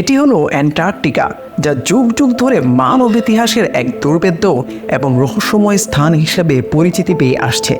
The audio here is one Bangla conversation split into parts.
এটি হলো অ্যান্টার্কটিকা, যা যুগ যুগ ধরে মানব ইতিহাসের এক দুর্বেদ্য এবং রহস্যময় স্থান হিসেবে পরিচিতি পেয়ে আসছে।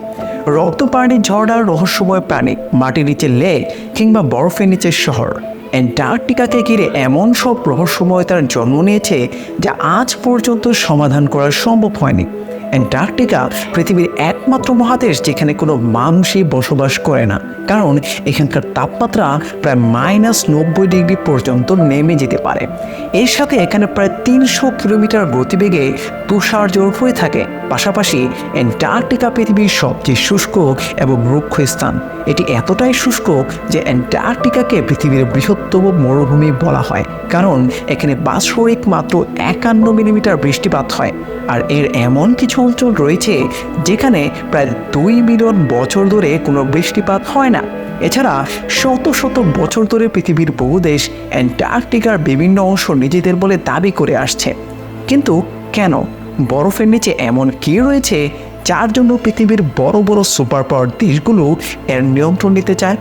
রক্ত রক্তপানি ঝর্ণার রহস্যময় প্রাণী, মাটির নিচে লেক কিংবা বরফের নিচের শহর। অ্যান্টার্কটিকাকে ঘিরে এমন সব রহস্যময়তার জন্ম নিয়েছে, যা আজ পর্যন্ত সমাধান করা সম্ভব হয়নি। অ্যান্টার্কটিকা পৃথিবীর একমাত্র মহাদেশ যেখানে কোনো মানুষই বসবাস করে না। কারণ এখানকার তাপমাত্রা প্রায় মাইনাস নব্বই ডিগ্রি পর্যন্ত নেমে যেতে পারে। এর সাথে এখানে প্রায় তিনশো কিলোমিটার গতিবেগে তুষার জোর হয়ে থাকে। পাশাপাশি অ্যান্টার্কটিকা পৃথিবীর সবচেয়ে শুষ্ক এবং রুক্ষ স্থান এটি এতটাই শুষ্ক যে অ্যান্টার্কটিকাকে পৃথিবীর বৃহত্তম মরুভূমি বলা হয়। কারণ এখানে বাৎসরিক মাত্র একান্ন মিলিমিটার বৃষ্টিপাত হয়। আর এর এমন কিছু অঞ্চল রয়েছে, যেখানে প্রায় দুই মিলিয়ন বছর ধরে কোনো বৃষ্টিপাত হয় না। এছাড়া শত শত বছর ধরে পৃথিবীর বহু দেশ অ্যান্টার্কটিকার বিভিন্ন অংশ নিজেদের বলে দাবি করে আসছে। কিন্তু কেন? বরফের নিচে এমন কী রয়েছে যার জন্য পৃথিবীর বড় বড় সুপার পাওয়ার দেশগুলো এর নিয়ন্ত্রণ নিতে চায়?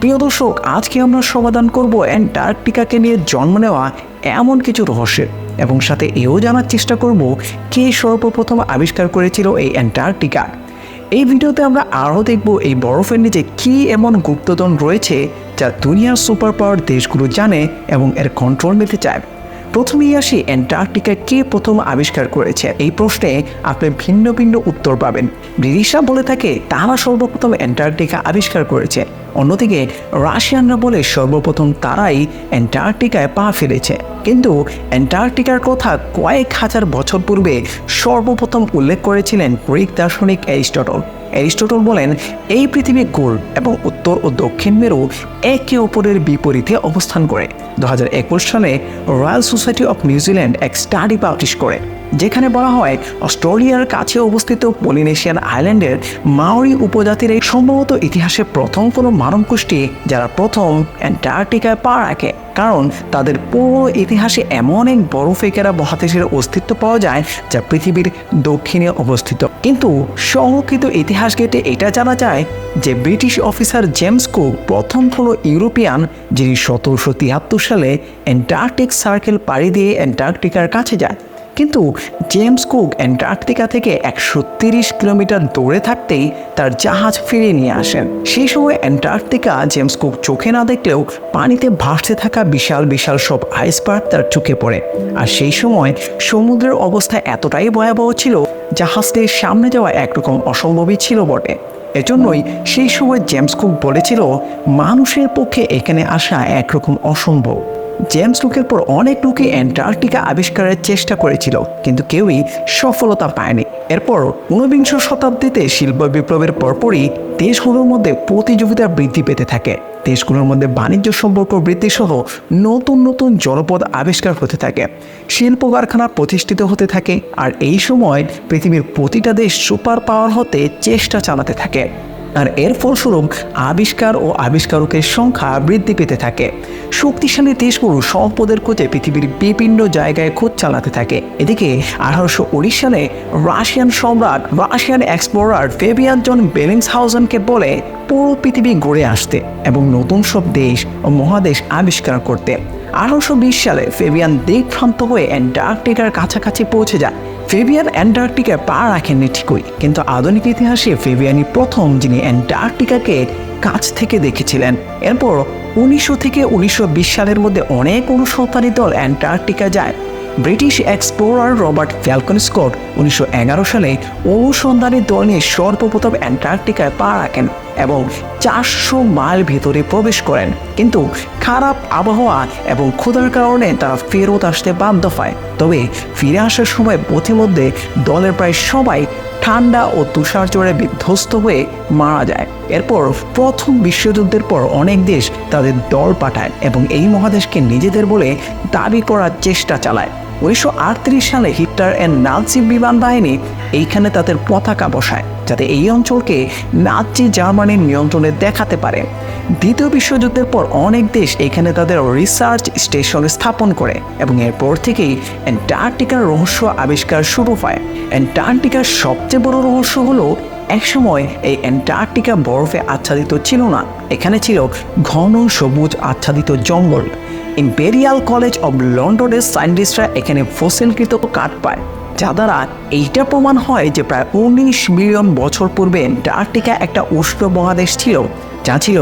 প্রিয় দর্শক, আজকে আমরা সমাধান করব অ্যান্টার্কটিকাকে নিয়ে জন্ম নেওয়া এমন কিছু রহস্যের। এবং সাথে এও জানার চেষ্টা করব কে সর্বপ্রথম আবিষ্কার করেছিল এই অ্যান্টার্কটিকা। এই ভিডিওতে আমরা আরও দেখব এই বরফের নিচে কী এমন গুপ্তধন রয়েছে যা দুনিয়ার সুপার পাওয়ার দেশগুলো জানে এবং এর কন্ট্রোল নিতে চায়। প্রথমেই আসি অ্যান্টার্কটিকা কে প্রথম আবিষ্কার করেছে? এই প্রশ্নে আপনি ভিন্ন ভিন্ন উত্তর পাবেন। ব্রিটিশরা বলে থাকে, তারা সর্বপ্রথম অ্যান্টার্কটিকা আবিষ্কার করেছে। অন্যদিকে, রাশিয়ানরা বলে সর্বপ্রথম তারাই অ্যান্টার্কটিকায় পা ফেলেছে। কিন্তু অ্যান্টার্কটিকার কথা কয়েক হাজার বছর পূর্বে সর্বপ্রথম উল্লেখ করেছিলেন গ্রিক দার্শনিক অ্যারিস্টটল। অ্যারিস্টটল বলেন, এই পৃথিবী গোল এবং উত্তর ও দক্ষিণ মেরু একে অপরের বিপরীতে অবস্থান করে। দু হাজার একুশ সালে Royal Society of New Zealand এক স্টাডি পাবলিশ করে। যেখানে বলা হয় অস্ট্রেলিয়ার কাছে অবস্থিত পলিনেশিয়ান আইল্যান্ডের মাওরি উপজাতির এই সম্ভবত ইতিহাসে প্রথম কোনো মানব গোষ্ঠী যারা প্রথম অ্যান্টার্কটিকায় পা রাখে। কারণ তাদের পুরো ইতিহাসে এমন এক বরফে ঘেরা মহাদেশের অস্তিত্ব পাওয়া যায় যা পৃথিবীর দক্ষিণে অবস্থিত। কিন্তু সংরক্ষিত ইতিহাস ঘেটে এটা জানা যায় যে ব্রিটিশ অফিসার জেমস কুক প্রথম হলো ইউরোপিয়ান যিনি সতেরোশো তিয়াত্তর সালে অ্যান্টার্কটিক সার্কেল পাড়ি দিয়ে অ্যান্টার্কটিকার কাছে যায়। কিন্তু জেমস কুক অ্যান্টার্কটিকা থেকে একশো তিরিশ কিলোমিটার দৌড়ে থাকতেই তার জাহাজ ফিরিয়ে নিয়ে আসেন। সেই সময় অ্যান্টার্কটিকা জেমস কুক চোখে না দেখলেও পানিতে ভাসতে থাকা বিশাল বিশাল সব আইসবার্গ তার চোখে পড়ে। আর সেই সময় সমুদ্রের অবস্থা এতটাই ভয়াবহ ছিল, জাহাজটির সামনে যাওয়া একরকম অসম্ভবই ছিল বটে। এজন্যই সেই সময় জেমস কুক বলেছিল, মানুষের পক্ষে এখানে আসা একরকম অসম্ভব। জেমস কুকের পর অনেক লোকে অ্যান্টার্কটিকা আবিষ্কারের চেষ্টা করেছিল, কিন্তু কেউই সফলতা পায়নি। এরপর ঊনবিংশ শতাব্দীতে শিল্প বিপ্লবের পরপরই দেশগুলোর মধ্যে প্রতিযোগিতা বৃদ্ধি পেতে থাকে। দেশগুলোর মধ্যে বাণিজ্য সম্পর্ক বৃদ্ধি সহ নতুন নতুন জনপদ আবিষ্কার হতে থাকে। শিল্প কারখানা প্রতিষ্ঠিত হতে থাকে, আর এই সময় পৃথিবীর প্রতিটা দেশ সুপার পাওয়ার হতে চেষ্টা চালাতে থাকে। আর এর ফলস্বরূপ আবিষ্কার ও আবিষ্কারকের সংখ্যা বৃদ্ধি পেতে থাকে। শক্তিশালী দেশগুলো সম্পদের খোঁজে পৃথিবীর বিভিন্ন জায়গায় খোঁজ চালাতে থাকে। এদিকে আঠারোশো উনিশ সালে রাশিয়ান সম্রাট, রাশিয়ান এক্সপ্লোরার ফেবিয়ান জন বেলিংস হাউজনকে বলে, পুরো পৃথিবী গড়ে আসতে এবং নতুন সব দেশ ও মহাদেশ আবিষ্কার করতে। আঠারোশো বিশ সালে ফেবিয়ান দিকভ্রান্ত হয়ে অ্যান্টার্কটিকার কাছাকাছি পৌঁছে যায়। ফেবিয়ান অ্যান্টার্কটিকায় পা রাখেননি ঠিকই, কিন্তু আধুনিক ইতিহাসে ফেবিয়ানি প্রথম যিনি অ্যান্টার্কটিকাকে কাছ থেকে দেখেছিলেন। এরপর উনিশশো থেকে উনিশশো বিশ সালের মধ্যে অনেক অনুসন্ধানী দল অ্যান্টার্কটিকা যায়। British explorer Robert Falcon Scott উনিশশো এগারো সালে অনুসন্ধানী দল নিয়ে সর্বপ্রথম অ্যান্টার্কটিকায় পা রাখেন। এবং চারশো মাইল ভেতরে প্রবেশ করেন। কিন্তু খারাপ আবহাওয়া এবং ক্ষুধার কারণে তারা ফেরত আসতে বাধ্য হয়। তবে ফিরে আসার সময় পথিমধ্যে দলের প্রায় সবাই ঠান্ডা ও তুষার চড়ে বিধ্বস্ত হয়ে মারা যায়। এরপর প্রথম বিশ্বযুদ্ধের পর অনেক দেশ তাদের দল পাঠায় এবং এই মহাদেশকে নিজেদের বলে দাবি করার চেষ্টা চালায়। উনিশশো আটত্রিশ সালে হিটলার এর নাৎসি বিমান বাহিনী এইখানে তাদের পতাকা বসায়, যাতে এই অঞ্চলকে নাৎসি জার্মানির নিয়ন্ত্রণে দেখাতে পারে। দ্বিতীয় বিশ্বযুদ্ধের পর অনেক দেশ এখানে তাদের রিসার্চ স্টেশন স্থাপন করে এবং এরপর থেকেই অ্যান্টার্কটিকার রহস্য আবিষ্কার শুরু হয়। অ্যান্টার্কটিকার সবচেয়ে বড় রহস্য হলো একসময় এই অ্যান্টার্কটিকা বরফে আচ্ছাদিত ছিল না। এখানে ছিল ঘন সবুজ আচ্ছাদিত জঙ্গল। ইম্পেরিয়াল কলেজ অব লন্ডনের সায়েন্টিস্টরা এখানে ফসিলকৃত কাঠ পায়, যা দ্বারা এইটা প্রমাণ হয় যে প্রায় উনিশ মিলিয়ন বছর পূর্বে অ্যান্টার্কটিকা একটা উষ্ণ মহাদেশ ছিল, যা ছিল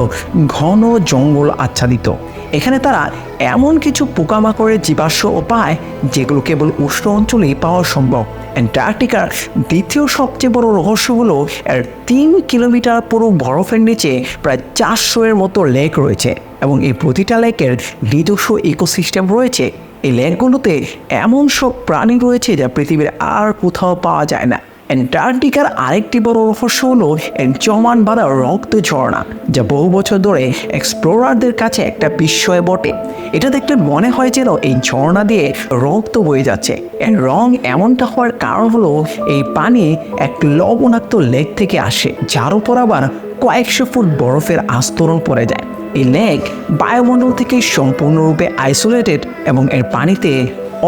ঘন জঙ্গল আচ্ছাদিত। এখানে তারা এমন কিছু পোকামাকড়ের জীবাশ্মও পায় যেগুলো কেবল উষ্ণ অঞ্চলেই পাওয়া সম্ভব। অ্যান্টার্কটিকার দ্বিতীয় সবচেয়ে বড় রহস্য হলো এর তিন কিলোমিটার পুরো বরফের নিচে প্রায় চারশো এর মতো লেক রয়েছে এবং এই প্রতিটা লেকের নিজস্ব ইকোসিস্টেম রয়েছে। এই লেকগুলোতে এমন সব প্রাণী রয়েছে যা পৃথিবীর আর কোথাও পাওয়া যায় না। অ্যান্টার্কটিকার আরেকটি বড় রহস্য হলো এর জমান বাঁধা রক্ত ঝর্ণা, যা বহু বছর ধরে এক্সপ্লোরারদের কাছে একটা বিস্ময় বটে। এটা দেখলে মনে হয় যেন এই ঝর্ণা দিয়ে রক্ত বয়ে যাচ্ছে। এর রং এমনটা হওয়ার কারণ হলো এই পানি এক লবণাক্ত লেক থেকে আসে, যার উপর আবার কয়েকশো ফুট বরফের আস্তরণ পড়ে যায়। এই লেক বায়ুমণ্ডল থেকে সম্পূর্ণরূপে আইসোলেটেড এবং এর পানিতে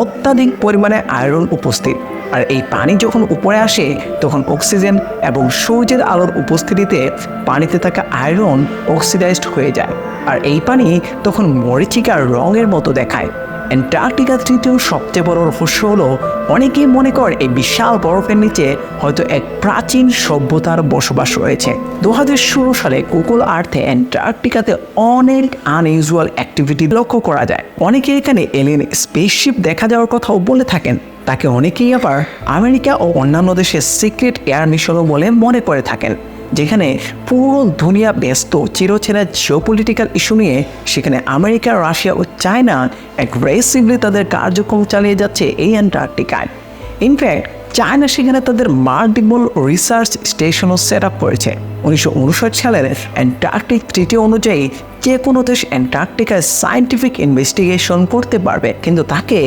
অত্যাধিক পরিমাণে আয়রন উপস্থিত। আর এই পানি যখন উপরে আসে, তখন অক্সিজেন এবং সূর্যের আলোর উপস্থিতিতে পানিতে থাকা আয়রন অক্সিডাইজড হয়ে যায়। আর এই পানি তখন মরিচিকার রঙের মতো দেখায়। অ্যান্টার্কটিকা তৃতীয় সবচেয়ে বড় রহস্য হলো, অনেকেই মনে করে এই বিশাল বরফের নিচে হয়তো এক প্রাচীন সভ্যতার বসবাস রয়েছে। দু হাজার ষোলো সালে গুগল আর্থে অ্যান্টার্কটিকাতে অনেক আনইউজুয়াল অ্যাক্টিভিটি লক্ষ্য করা যায়। অনেকে এখানে এলিয়েন স্পেসশিপ দেখা যাওয়ার কথাও বলে থাকেন। তাকে অনেকেই আবার আমেরিকা ও অন্যান্য দেশের সিক্রেট এয়ার মিশনও বলে মনে করে থাকেন। যেখানে পুরো দুনিয়া ব্যস্ত চিরচেনা জিওপলিটিক্যাল ইস্যু নিয়ে সেখানে আমেরিকা, রাশিয়া ও চায়না অ্যাগ্রেসিভলি তাদের কার্যক্রম চালিয়ে যাচ্ছে এই অ্যান্টার্কটিকায়। ইনফ্যাক্ট চায়না সেখানে তাদের মাল্টিপল রিসার্চ স্টেশনও সেট আপ করেছে। উনিশশো উনষাট সালের অ্যান্টার্কটিক ট্রিটি অনুযায়ী যে কোনো দেশ অ্যান্টার্কটিকায় সায়েন্টিফিক ইনভেস্টিগেশন করতে পারবে, কিন্তু তাকে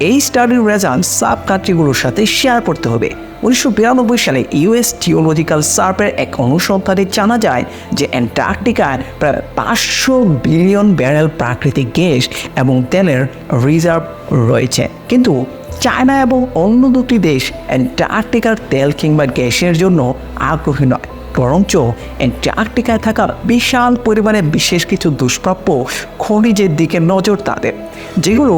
এই স্টাডির রেজাল্ট সাব কান্ট্রিগুলোর সাথে শেয়ার করতে হবে। উনিশশো বিরানব্বই সালে ইউএস থিওলজিক্যাল সার্ভের এক অনুসন্ধানে জানা যায় যে অ্যান্টার্কটিকায় প্রায় পাঁচশো বিলিয়ন ব্যারেল প্রাকৃতিক গ্যাস এবং তেলের রিজার্ভ রয়েছে। কিন্তু চায়না এবং অন্য দুটি দেশ অ্যান্টার্কটিকার তেল কিংবা গ্যাসের জন্য আগ্রহী নয়। বরঞ্চ অ্যান্টার্কটিকায় থাকা বিশাল পরিমাণে বিশেষ কিছু দুষ্প্রাপ্য খনিজের দিকে নজর তাদের, যেগুলো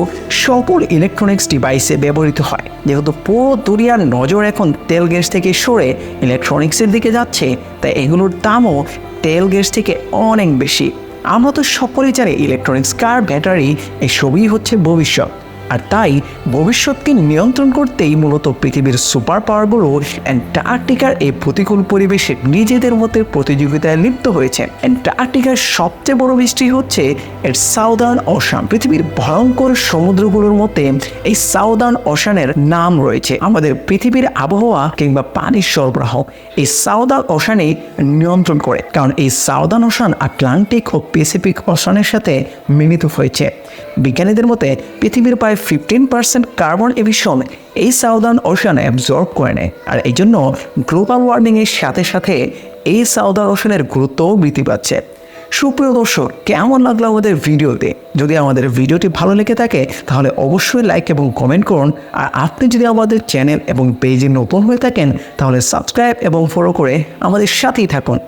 সকল ইলেকট্রনিক্স ডিভাইসে ব্যবহৃত হয়। যেহেতু পুরো দুনিয়ার নজর এখন তেল গ্যাস থেকে সরে ইলেকট্রনিক্সের দিকে যাচ্ছে, তাই এগুলোর দামও তেল গ্যাস থেকে অনেক বেশি। আমরা তো সকলেই জানি ইলেকট্রনিক্স কার ব্যাটারি এসবই হচ্ছে ভবিষ্যৎ। আর তাই ভবিষ্যৎকে নিয়ন্ত্রণ করতেই মূলত পৃথিবীর সুপার পাওয়ারগুলো অ্যান্টার্কটিকার এই প্রতিকূল পরিবেশে নিজেদের মধ্যে প্রতিযোগিতায় লিপ্ত হয়েছে। অ্যান্টার্কটিকার সবচেয়ে বড় বৃষ্টি হচ্ছে এর সাউদার্ন ওশান। পৃথিবীর ভয়ঙ্কর সমুদ্রগুলোর মধ্যে এই সাউদার্ন ওশানের নাম রয়েছে। আমাদের পৃথিবীর আবহাওয়া কিংবা পানির সরবরাহ এই সাউদার্ন ওশানে নিয়ন্ত্রণ করে। কারণ এই সাউদার্ন ওশান আটলান্টিক ও প্যাসিফিক ওশানের সাথে মিলিত হয়েছে। বিজ্ঞানীদের মতে পৃথিবীর প্রায় ফিফটিন পার্সেন্ট কার্বন এমিশন এই সাউদার্ন ওশান অ্যাবজর্ব করে নেয়। আর এই জন্য গ্লোবাল ওয়ার্মিংয়ের সাথে সাথে এই সাউদার্ন ওশানের গুরুত্বও বৃদ্ধি পাচ্ছে। সুপ্রিয় দর্শক, কেমন লাগল আমাদের ভিডিওতে? যদি আমাদের ভিডিওটি ভালো লেগে থাকে, তাহলে অবশ্যই লাইক এবং কমেন্ট করুন। আর আপনি যদি আমাদের চ্যানেল এবং পেজে নতুন হয়ে থাকেন, তাহলে সাবস্ক্রাইব এবং ফলো করে আমাদের সাথেই থাকুন।